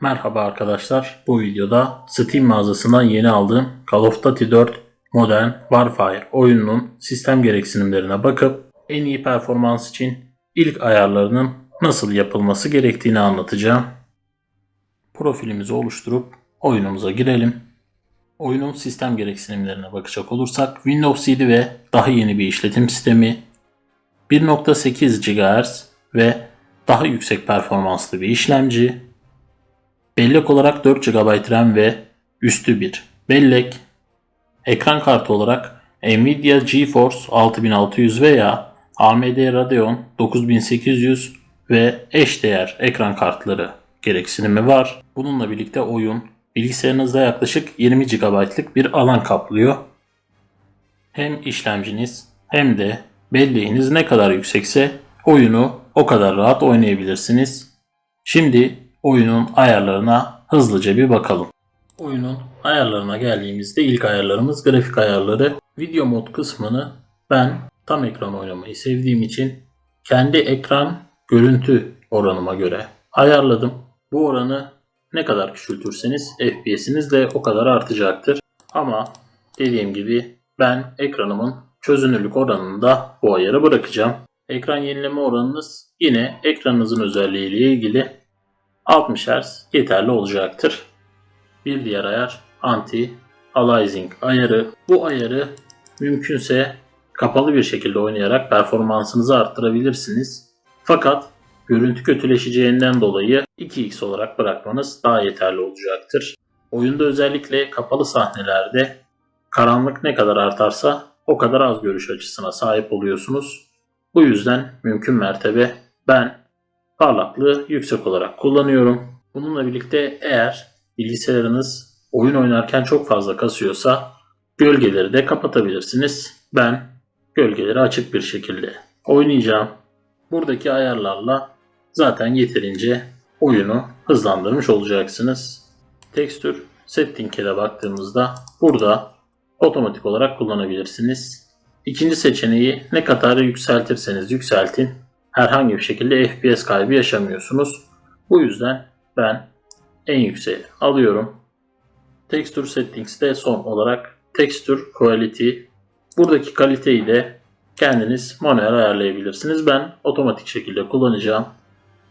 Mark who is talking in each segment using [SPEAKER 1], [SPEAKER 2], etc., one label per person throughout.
[SPEAKER 1] Merhaba arkadaşlar. Bu videoda Steam mağazasından yeni aldığım Call of Duty 4 Modern Warfare oyununun sistem gereksinimlerine bakıp en iyi performans için ilk ayarlarının nasıl yapılması gerektiğini anlatacağım. Profilimizi oluşturup oyunumuza girelim. Oyunun sistem gereksinimlerine bakacak olursak Windows 7 ve daha yeni bir işletim sistemi 1.8 GHz ve daha yüksek performanslı bir işlemci, bellek olarak 4 GB RAM ve üstü bir bellek, ekran kartı olarak Nvidia GeForce 6600 veya AMD Radeon 9800 ve eşdeğer ekran kartları gereksinimi var. Bununla birlikte oyun bilgisayarınızda yaklaşık 20 GB'lık bir alan kaplıyor. Hem işlemciniz hem de belleğiniz ne kadar yüksekse oyunu o kadar rahat oynayabilirsiniz. Şimdi oyunun ayarlarına hızlıca bir bakalım. Oyunun ayarlarına geldiğimizde ilk ayarlarımız grafik ayarları. Video mod kısmını ben tam ekran oynamayı sevdiğim için kendi ekran görüntü oranıma göre ayarladım. Bu oranı ne kadar küçültürseniz FPS'iniz de o kadar artacaktır. Ama dediğim gibi ben ekranımın çözünürlük oranını da bu ayarı bırakacağım. Ekran yenileme oranınız yine ekranınızın özelliğiyle ilgili 60 Hz yeterli olacaktır. Bir diğer ayar anti-aliasing ayarı. Bu ayarı mümkünse kapalı bir şekilde oynayarak performansınızı arttırabilirsiniz. Fakat görüntü kötüleşeceğinden dolayı 2x olarak bırakmanız daha yeterli olacaktır. Oyunda özellikle kapalı sahnelerde karanlık ne kadar artarsa o kadar az görüş açısına sahip oluyorsunuz. Bu yüzden mümkün mertebe ben parlaklığı yüksek olarak kullanıyorum. Bununla birlikte eğer bilgisayarınız oyun oynarken çok fazla kasıyorsa gölgeleri de kapatabilirsiniz. Ben gölgeleri açık bir şekilde oynayacağım. Buradaki ayarlarla zaten yeterince oyunu hızlandırmış olacaksınız. Tekstür setting'e baktığımızda burada otomatik olarak kullanabilirsiniz. İkinci seçeneği ne kadar yükseltirseniz yükseltin herhangi bir şekilde FPS kaybı yaşamıyorsunuz. Bu yüzden ben en yükseği alıyorum. Texture Settings'te son olarak Texture Quality buradaki kaliteyi de kendiniz manuel ayarlayabilirsiniz. Ben otomatik şekilde kullanacağım.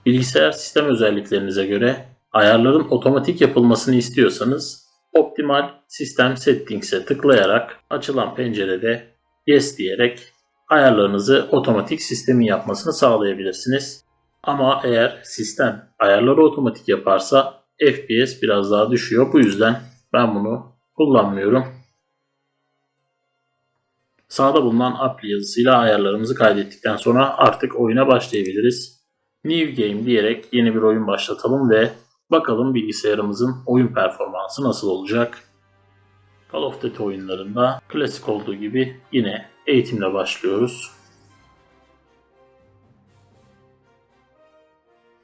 [SPEAKER 1] Bilgisayar sistem özelliklerinize göre ayarların otomatik yapılmasını istiyorsanız Optimal System Settings'e tıklayarak açılan pencerede Yes diyerek ayarlarınızı otomatik sistemin yapmasını sağlayabilirsiniz. Ama eğer sistem ayarları otomatik yaparsa FPS biraz daha düşüyor. Bu yüzden ben bunu kullanmıyorum. Sağda bulunan apply yazısıyla ayarlarımızı kaydettikten sonra artık oyuna başlayabiliriz. New Game diyerek yeni bir oyun başlatalım ve bakalım bilgisayarımızın oyun performansı nasıl olacak. Call of Duty oyunlarında klasik olduğu gibi yine eğitimle başlıyoruz.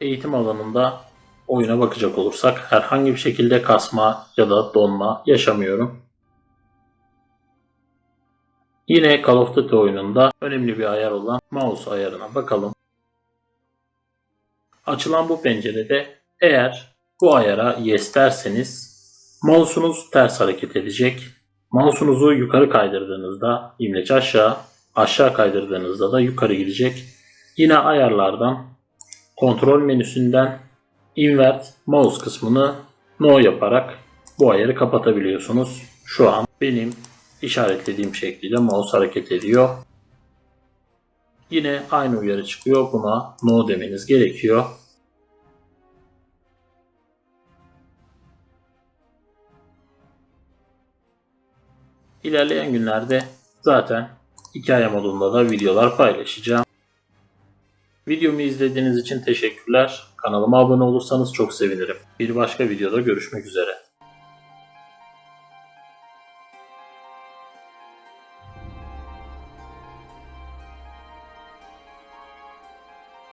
[SPEAKER 1] Eğitim alanında oyuna bakacak olursak herhangi bir şekilde kasma ya da donma yaşamıyorum. Yine Call of Duty oyununda önemli bir ayar olan mouse ayarına bakalım. Açılan bu pencerede eğer bu ayara yes derseniz mouse'unuz ters hareket edecek. Mouse'unuzu yukarı kaydırdığınızda imleç aşağı, aşağı kaydırdığınızda da yukarı gidecek. Yine ayarlardan kontrol menüsünden invert mouse kısmını no yaparak bu ayarı kapatabiliyorsunuz. Şu an benim işaretlediğim şekilde mouse hareket ediyor. Yine aynı uyarı çıkıyor. Buna no demeniz gerekiyor. İlerleyen günlerde zaten hikaye modunda da videolar paylaşacağım. Videomu izlediğiniz için teşekkürler. Kanalıma abone olursanız çok sevinirim. Bir başka videoda görüşmek üzere.